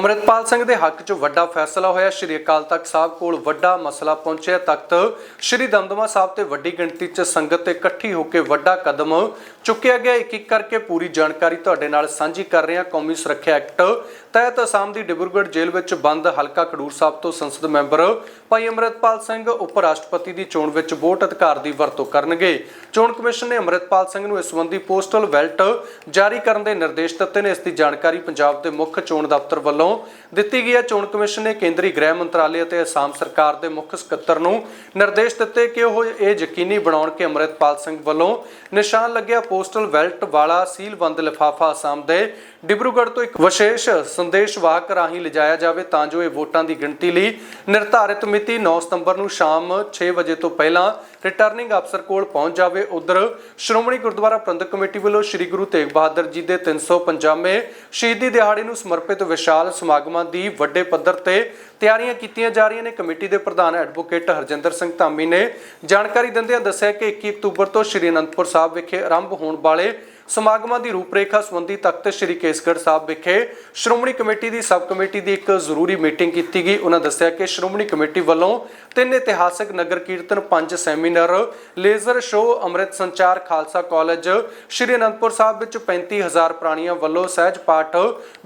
ਅਮਰਿਤਪਾਲ ਸਿੰਘ ਦੇ ਹੱਕ 'ਚ ਵੱਡਾ ਫੈਸਲਾ ਹੋਇਆ। ਸ਼੍ਰੀ ਅਕਾਲ ਤਖਤ ਸਾਹਿਬ ਕੋਲ ਵੱਡਾ ਮਸਲਾ ਪਹੁੰਚਿਆ। ਤਖਤ ਸ਼੍ਰੀ ਦਮਦਮਾ ਸਾਹਿਬ ਤੇ ਵੱਡੀ ਗਿਣਤੀ 'ਚ ਸੰਗਤ ਤੇ ਇਕੱਠੀ ਹੋ ਕੇ ਵੱਡਾ ਕਦਮ ਚੁੱਕਿਆ ਗਿਆ। ਇੱਕ ਇੱਕ ਕਰਕੇ ਪੂਰੀ ਜਾਣਕਾਰੀ ਤੁਹਾਡੇ ਨਾਲ ਸਾਂਝੀ ਕਰ ਰਹੇ ਹਾਂ। ਕੌਮੀ ਸੁਰੱਖਿਆ ਐਕਟ ਤਹਿਤ ਅਸਾਮ ਦੀ ਡਿਬਰੂਗੜ੍ਹ ਜੇਲ੍ਹ ਵਿੱਚ ਬੰਦ ਹਲਕਾ ਖਡੂਰ ਸਾਹਿਬ ਤੋਂ ਸੰਸਦ ਮੈਂਬਰ ਭਾਈ ਅਮਰਿਤਪਾਲ ਸਿੰਘ ਉਪ ਰਾਸ਼ਟਰਪਤੀ ਦੀ ਚੋਣ ਵਿੱਚ ਵੋਟ ਅਧਿਕਾਰ ਦੀ ਵਰਤੋਂ ਕਰਨਗੇ। ਚੋਣ ਕਮਿਸ਼ਨ ਨੇ ਅਮਰਿਤਪਾਲ ਸਿੰਘ ਨੂੰ ਇਸ ਸੰਬੰਧੀ ਪੋਸਟਲ ਵੈਲਟ ਜਾਰੀ ਕਰਨ ਦੇ ਨਿਰਦੇਸ਼ ਦਿੱਤੇ ਨੇ। ਇਸ ਦੀ ਜਾਣਕਾਰੀ ਪੰਜਾਬ ਦੇ ਮੁੱਖ ਚੋਣ ਦਫ਼ਤਰ ਵੱਲੋਂ ਦਿੱਤੀ ਗਈ ਹੈ। ਚੋਣ ਕਮਿਸ਼ਨ ਨੇ ਕੇਂਦਰੀ ਗ੍ਰਹਿ ਮੰਤਰਾਲੇ ਅਤੇ ਅਸਾਮ ਸਰਕਾਰ ਦੇ ਮੁੱਖ ਸਕੱਤਰ ਨੂੰ ਨਿਰਦੇਸ਼ ਦਿੱਤੇ ਕਿ ਉਹ ਇਹ ਯਕੀਨੀ ਬਣਾਉਣ ਕਿ ਅਮਰਿਤਪਾਲ ਸਿੰਘ ਵੱਲੋਂ ਨਿਸ਼ਾਨ ਲੱਗਿਆ ਪੋਸਟਲ ਵੈਲਟ ਵਾਲਾ ਸੀਲਬੰਦ ਲਿਫਾਫਾ ਅਸਾਮ ਦੇ ਡਿਬਰੂਗੜ੍ਹ ਤੋਂ ਇੱਕ ਵਿਸ਼ੇਸ਼ ਸੰਦੇਸ਼ ਵਾਹਕ ਰਾਹੀਂ ਲਿਜਾਇਆ ਜਾਵੇ ਤਾਂ ਜੋ ਇਹ ਵੋਟਾਂ ਦੀ ਗਿਣਤੀ ਲਈ ਨਿਰਧਾਰਿਤ ਮਿਤੀ 9 ਸਤੰਬਰ ਨੂੰ ਸ਼ਾਮ 6 ਵਜੇ ਤੋਂ ਪਹਿਲਾਂ ਰਿਟਰਨਿੰਗ ਅਫਸਰ ਕੋਲ ਪਹੁੰਚ ਜਾਵੇ। ਉਧਰ ਸ਼੍ਰੋਮਣੀ ਗੁਰਦੁਆਰਾ ਪ੍ਰਬੰਧਕ ਕਮੇਟੀ ਵੱਲੋਂ ਸ੍ਰੀ ਗੁਰੂ ਤੇਗ ਬਹਾਦਰ ਜੀ ਦੇ 350ਵੇਂ ਸ਼ਹੀਦੀ ਦਿਹਾੜੇ ਨੂੰ ਸਮਰਪਿਤ ਵਿਸ਼ਾਲ ਸਮਾਗਮਾਂ ਦੀ ਵੱਡੇ ਪੱਧਰ ਤੇ ਤਿਆਰੀਆਂ ਕੀਤੀਆਂ ਜਾ ਰਹੀਆਂ ਨੇ। ਕਮੇਟੀ ਦੇ ਪ੍ਰਧਾਨ ਐਡਵੋਕੇਟ ਹਰਜਿੰਦਰ ਸਿੰਘ ਧਾਮੀ ਨੇ ਜਾਣਕਾਰੀ ਦਿੰਦਿਆਂ ਦੱਸਿਆ ਕਿ 21 ਅਕਤੂਬਰ ਤੋਂ ਸ੍ਰੀ ਅਨੰਦਪੁਰ ਸਾਹਿਬ ਵਿਖੇ ਆਰੰਭ ਹੋਣ ਵਾਲੇ ਸਮਾਗਮਾਂ ਦੀ ਰੂਪਰੇਖਾ ਸੰਬੰਧੀ ਤਖਤ ਸ੍ਰੀ ਕੇਸਗੜ੍ਹ ਸਾਹਿਬ ਵਿਖੇ ਸ਼੍ਰੋਮਣੀ ਕਮੇਟੀ ਦੀ ਸਬ ਕਮੇਟੀ ਦੀ ਇੱਕ ਜ਼ਰੂਰੀ ਮੀਟਿੰਗ ਕੀਤੀ ਗਈ। ਉਹਨਾਂ ਦੱਸਿਆ ਕਿ ਸ਼੍ਰੋਮਣੀ ਕਮੇਟੀ ਵੱਲੋਂ ਤਿੰਨ ਇਤਿਹਾਸਕ ਨਗਰ ਕੀਰਤਨ, ਪੰਜ seminar, laser show, Amrit Sanchar, Khalsa college, Shri Anandpur Sahib ਵਿੱਚ 35000 ਪ੍ਰਾਣੀਆਂ ਵੱਲੋਂ ਸਹਿਜ ਪਾਠ,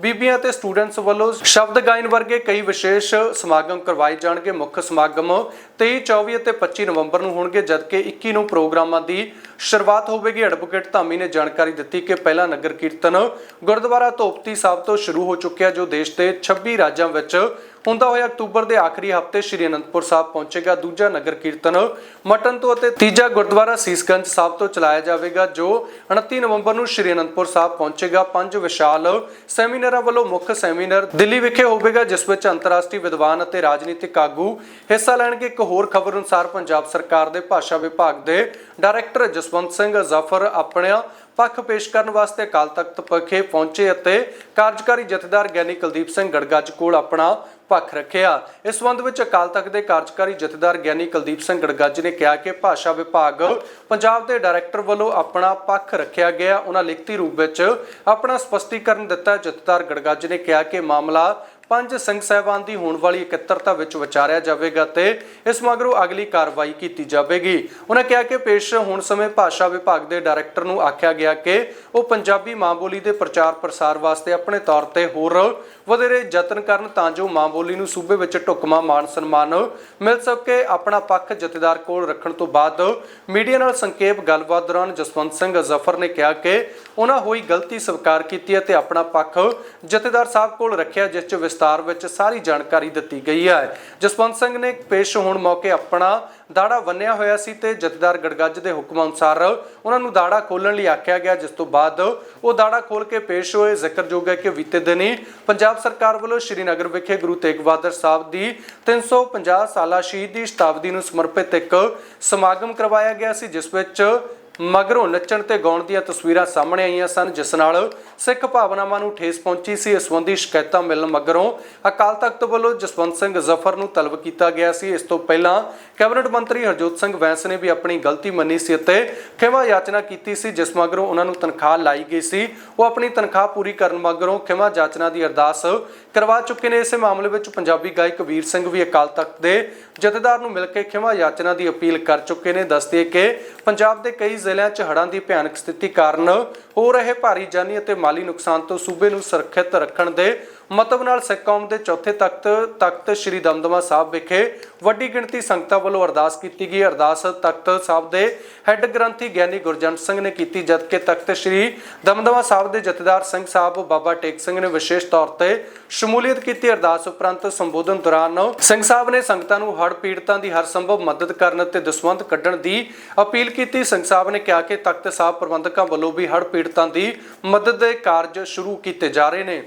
ਬੀਬੀਆਂ ਤੇ ਸਟੂਡੈਂਟਸ ਵੱਲੋਂ ਸ਼ਬਦ ਗਾਇਨ ਵਰਗੇ ਕਈ ਵਿਸ਼ੇਸ਼ ਸਮਾਗਮ ਕਰਵਾਏ ਜਾਣਗੇ। ਮੁੱਖ ਸਮਾਗਮ 23 24 ਅਤੇ 25 ਨਵੰਬਰ ਨੂੰ ਹੋਣਗੇ, ਜਦਕਿ 21 ਨੂੰ ਪ੍ਰੋਗਰਾਮਾਂ ਦੀ ਸ਼ੁਰੂਆਤ ਹੋਵੇਗੀ। ਐਡਵੋਕੇਟ ਧਾਮੀ ਨੇ ਜਾਣਕਾਰੀ ਦਿੱਤੀ ਕਿ ਪਹਿਲਾ ਨਗਰ ਕੀਰਤਨ ਗੁਰਦੁਆਰਾ ਧੋਪਤੀ ਸਾਹਿਬ ਤੋਂ ਸ਼ੁਰੂ ਹੋ ਚੁੱਕਿਆ, ਜੋ ਦੇਸ਼ ਦੇ 26 ਰਾਜਾਂ ਵਿੱਚ ਹੁੰਦਾ ਹੋਇਆ ਅਕਤੂਬਰ ਦੇ ਆਖਰੀ ਹਫ਼ਤੇ ਸ਼੍ਰੀ ਅਨੰਦਪੁਰ ਸਾਹਿਬ ਪਹੁੰਚੇਗਾ। ਦੂਜਾ ਨਗਰ ਕੀਰਤਨ ਮਟਨ ਤੋਂ ਅਤੇ ਤੀਜਾ ਗੁਰਦੁਆਰਾ ਸੀਸਗੰਜ ਸਾਹਿਬ ਤੋਂ ਚਲਾਇਆ ਜਾਵੇਗਾ, ਜੋ 29 ਨਵੰਬਰ ਨੂੰ ਸ਼੍ਰੀ ਅਨੰਦਪੁਰ ਸਾਹਿਬ ਪਹੁੰਚੇਗਾ। ਪੰਜ ਵਿਸ਼ਾਲ ਸੈਮੀਨਾਰਾਂ ਵੱਲੋਂ ਮੁੱਖ ਸੈਮੀਨਾਰ ਦਿੱਲੀ ਵਿਖੇ ਹੋਵੇਗਾ, ਜਿਸ ਵਿੱਚ ਅੰਤਰਰਾਸ਼ਟਰੀ ਵਿਦਵਾਨ ਅਤੇ ਰਾਜਨੀਤਿਕ ਆਗੂ ਹਿੱਸਾ ਲੈਣਗੇ। ਇੱਕ ਹੋਰ ਖਬਰ ਅਨੁਸਾਰ ਪੰਜਾਬ ਸਰਕਾਰ ਦੇ ਭਾਸ਼ਾ ਵਿਭਾਗ ਦੇ ਡਾਇਰੈਕਟਰ ਜਸਵੰਤ ਸਿੰਘ ਜ਼ਫਰ ਆਪਣਿਆਂ ਪੱਖ ਪੇਸ਼ ਕਰਨ ਵਾਸਤੇ ਅਕਾਲ ਤਖਤ ਪਖੇ ਪਹੁੰਚੇ ਅਤੇ ਕਾਰਜਕਾਰੀ ਜਥੇਦਾਰ ਗਿਆਨੀ ਕੁਲਦੀਪ ਸਿੰਘ ਗੜਗੱਜ ਕੋਲ ਆਪਣਾ ਪੱਖ ਰੱਖਿਆ। ਇਸ ਸੰਬੰਧ ਵਿੱਚ ਅਕਾਲ ਤਖਤ ਦੇ ਕਾਰਜਕਾਰੀ ਜਥੇਦਾਰ ਗਿਆਨੀ ਕੁਲਦੀਪ ਸਿੰਘ ਗੜਗੱਜ ਨੇ ਕਿਹਾ ਕਿ ਭਾਸ਼ਾ ਵਿਭਾਗ ਪੰਜਾਬ ਦੇ ਡਾਇਰੈਕਟਰ ਵੱਲੋਂ ਆਪਣਾ ਪੱਖ ਰੱਖਿਆ ਗਿਆ। ਉਹਨਾਂ ਲਿਖਤੀ ਰੂਪ ਵਿੱਚ ਆਪਣਾ ਸਪਸ਼ਟੀਕਰਨ ਦਿੱਤਾ। ਜਥੇਦਾਰ ਗੜਗੱਜ ਨੇ ਕਿਹਾ ਕਿ ਮਾਮਲਾ ਪੰਜ ਸਿੰਘ ਸਾਹਿਬਾਨ ਦੀ ਹੋਣ ਵਾਲੀ ਇਕੱਤਰਤਾ ਵਿੱਚ ਵਿਚਾਰਿਆ ਜਾਵੇਗਾ ਤੇ ਇਸ ਮਗਰੋਂ ਅਗਲੀ ਕਾਰਵਾਈ ਕੀਤੀ ਜਾਵੇਗੀ। ਉਹਨਾਂ ਕਿਹਾ ਕਿ ਪੇਸ਼ ਹੋਣ ਸਮੇਂ ਭਾਸ਼ਾ ਵਿਭਾਗ ਦੇ ਡਾਇਰੈਕਟਰ ਨੂੰ ਆਖਿਆ ਗਿਆ ਕਿ ਉਹ ਪੰਜਾਬੀ ਮਾਂ ਬੋਲੀ ਦੇ ਪ੍ਰਚਾਰ ਪ੍ਰਸਾਰ ਵਾਸਤੇ ਆਪਣੇ ਤੌਰ ਤੇ ਹੋਰ ਵਧੇਰੇ ਯਤਨ ਕਰਨ ਤਾਂ ਜੋ ਮਾਂ ਬੋਲੀ ਨੂੰ ਸੂਬੇ ਵਿੱਚ ਢੁਕਵਾਂ ਮਾਣ ਸਨਮਾਨ ਮਿਲ ਸਕੇ। ਆਪਣਾ ਪੱਖ ਜਥੇਦਾਰ ਕੋਲ ਰੱਖਣ ਤੋਂ ਬਾਅਦ ਮੀਡੀਆ ਨਾਲ ਸੰਖੇਪ ਗੱਲਬਾਤ ਦੌਰਾਨ ਜਸਵੰਤ ਸਿੰਘ ਜ਼ਫਰ ਨੇ ਕਿਹਾ ਕਿ ਉਹਨਾਂ ਹੋਈ ਗਲਤੀ ਸਵੀਕਾਰ ਕੀਤੀ ਅਤੇ ਆਪਣਾ ਪੱਖ ਜਥੇਦਾਰ ਸਾਹਿਬ ਕੋਲ ਰੱਖਿਆ, ਜਿਸ 'ਚ ਵਿਸਤਾਰ ਵਿੱਚ ਸਾਰੀ ਜਾਣਕਾਰੀ ਦਿੱਤੀ ਗਈ ਹੈ। ਜਸਵੰਤ ਸਿੰਘ ਨੇ ਪੇਸ਼ ਹੋਣ ਮੌਕੇ ਆਪਣਾ ਦਾੜਾ ਬੰਨਿਆ ਹੋਇਆ ਸੀ ਤੇ ਜਥੇਦਾਰ ਗੜਗੱਜ ਦੇ ਹੁਕਮ ਅਨੁਸਾਰ ਉਹਨਾਂ ਨੂੰ ਦਾੜਾ ਖੋਲਣ ਲਈ ਆਖਿਆ ਗਿਆ, ਜਿਸ ਤੋਂ ਬਾਅਦ ਉਹ ਦਾੜਾ ਖੋਲ ਕੇ ਪੇਸ਼ ਹੋਏ। ਜ਼ਿਕਰਯੋਗ ਹੈ ਕਿ ਬੀਤੇ ਦਿਨੀ ਪੰਜਾਬ ਸਰਕਾਰ ਵੱਲੋਂ ਸ਼੍ਰੀਨਗਰ ਵਿਖੇ ਗੁਰੂ ਤੇਗ ਬਹਾਦਰ ਸਾਹਿਬ ਦੀ 350 ਸਾਲਾ ਸ਼ਹੀਦੀ ਸ਼ਤਾਬਦੀ ਨੂੰ ਸਮਰਪਿਤ ਇੱਕ ਸਮਾਗਮ ਕਰਵਾਇਆ ਗਿਆ ਸੀ, ਜਿਸ ਵਿੱਚ ਮਗਰੋਂ ਨੱਚਣ ਤੇ ਗਾਉਣ ਦੀਆਂ ਤਸਵੀਰਾਂ ਸਾਹਮਣੇ ਆਈਆਂ ਸਨ, ਜਿਸ ਨਾਲ ਸਿੱਖ ਭਾਵਨਾਵਾਂ ਨੂੰ ਠੇਸ ਪਹੁੰਚੀ ਸੀ। ਇਸ ਸੰਬੰਧੀ ਸ਼ਿਕਾਇਤਾਂ ਮਿਲਣ ਮਗਰੋਂ ਅਕਾਲ ਤਖਤ ਵੱਲੋਂ ਜਸਵੰਤ ਸਿੰਘ ਜ਼ਫਰ ਨੂੰ ਤਲਬ ਕੀਤਾ ਗਿਆ ਸੀ। ਇਸ ਤੋਂ ਪਹਿਲਾਂ ਕੈਬਨਿਟ ਮੰਤਰੀ ਹਰਜੋਤ ਸਿੰਘ ਵੈਂਸ ਨੇ ਵੀ ਆਪਣੀ ਗਲਤੀ ਮੰਨੀ ਸੀ ਅਤੇ ਖਿਮਾ ਯਾਚਨਾ ਕੀਤੀ ਸੀ, ਜਿਸ ਮਗਰੋਂ ਉਹਨਾਂ ਨੂੰ ਤਨਖਾਹ ਲਾਈ ਗਈ ਸੀ। ਉਹ ਆਪਣੀ ਤਨਖਾਹ ਪੂਰੀ ਕਰਨ ਮਗਰੋਂ ਖਿਮਾ ਯਾਚਨਾ ਦੀ ਅਰਦਾਸ ਕਰਵਾ ਚੁੱਕੇ ਨੇ। ਇਸੇ ਮਾਮਲੇ ਵਿੱਚ ਪੰਜਾਬੀ ਗਾਇਕ ਵੀਰ ਸਿੰਘ ਵੀ ਅਕਾਲ ਤਖਤ ਦੇ ਜਥੇਦਾਰ ਨੂੰ ਮਿਲ ਕੇ ਖਿਮਾ ਯਾਚਨਾ ਦੀ ਅਪੀਲ ਕਰ ਚੁੱਕੇ ਨੇ। ਦੱਸਦੇ ਕਿ ਪੰਜਾਬ ਦੇ ਕਈ ਜ਼ਿਲ੍ਹਿਆਂ 'ਚ ਹੜ੍ਹਾਂ ਦੀ ਭਿਆਨਕ ਸਥਿਤੀ ਕਾਰਨ ਹੋ ਰਹੇ ਭਾਰੀ ਜਾਨੀ ਅਤੇ ਮਾਲੀ ਨੁਕਸਾਨ ਤੋਂ ਸੂਬੇ ਨੂੰ ਸੁਰੱਖਿਅਤ ਰੱਖਣ ਦੇ ਮਤਵ ਨਾਲ ਸਿੱਖ ਕੌਮ ਦੇ ਚੌਥੇ ਤਖਤ ਤਖਤ ਸ੍ਰੀ ਦਮਦਮਾ ਸਾਹਿਬ ਵਿਖੇ ਵੱਡੀ ਗਿਣਤੀ ਸੰਗਤਾਂ ਵੱਲੋਂ ਅਰਦਾਸ ਕੀਤੀ ਗਈ। ਅਰਦਾਸ ਤਖਤ ਸਾਹਿਬ ਦੇ ਹੈੱਡ ਗ੍ਰੰਥੀ ਗਿਆਨੀ ਗੁਰਜੰਟ ਸਿੰਘ ਨੇ ਕੀਤੀ, ਜਦਕਿ ਤਖਤ ਸ੍ਰੀ ਦਮਦਮਾ ਸਾਹਿਬ ਦੇ ਜਥੇਦਾਰ ਸਿੰਘ ਸਾਹਿਬ ਬਾਬਾ ਟੇਕ ਸਿੰਘ ਨੇ ਵਿਸ਼ੇਸ਼ ਤੌਰ ਤੇ ਸ਼ਮੂਲੀਅਤ ਕੀਤੀ। ਅਰਦਾਸ ਉਪਰੰਤ ਸੰਬੋਧਨ ਦੌਰਾਨ ਸਿੰਘ ਸਾਹਿਬ ਨੇ ਸੰਗਤਾਂ ਨੂੰ ਹੜ੍ਹ ਪੀੜਤਾਂ ਦੀ ਹਰ ਸੰਭਵ ਮਦਦ ਕਰਨ ਅਤੇ ਦਸਵੰਧ ਕੱਢਣ ਦੀ ਅਪੀਲ ਕੀਤੀ। ਸਿੰਘ ਸਾਹਿਬ ਨੇ ਕਿਹਾ ਕਿ ਤਖਤ ਸਾਹਿਬ ਪ੍ਰਬੰਧਕਾਂ ਵੱਲੋਂ ਵੀ ਹੜ੍ਹ ਪੀੜਤਾਂ ਦੀ ਮਦਦ ਦੇ ਕਾਰਜ ਸ਼ੁਰੂ ਕੀਤੇ ਜਾ ਰਹੇ ਨੇ।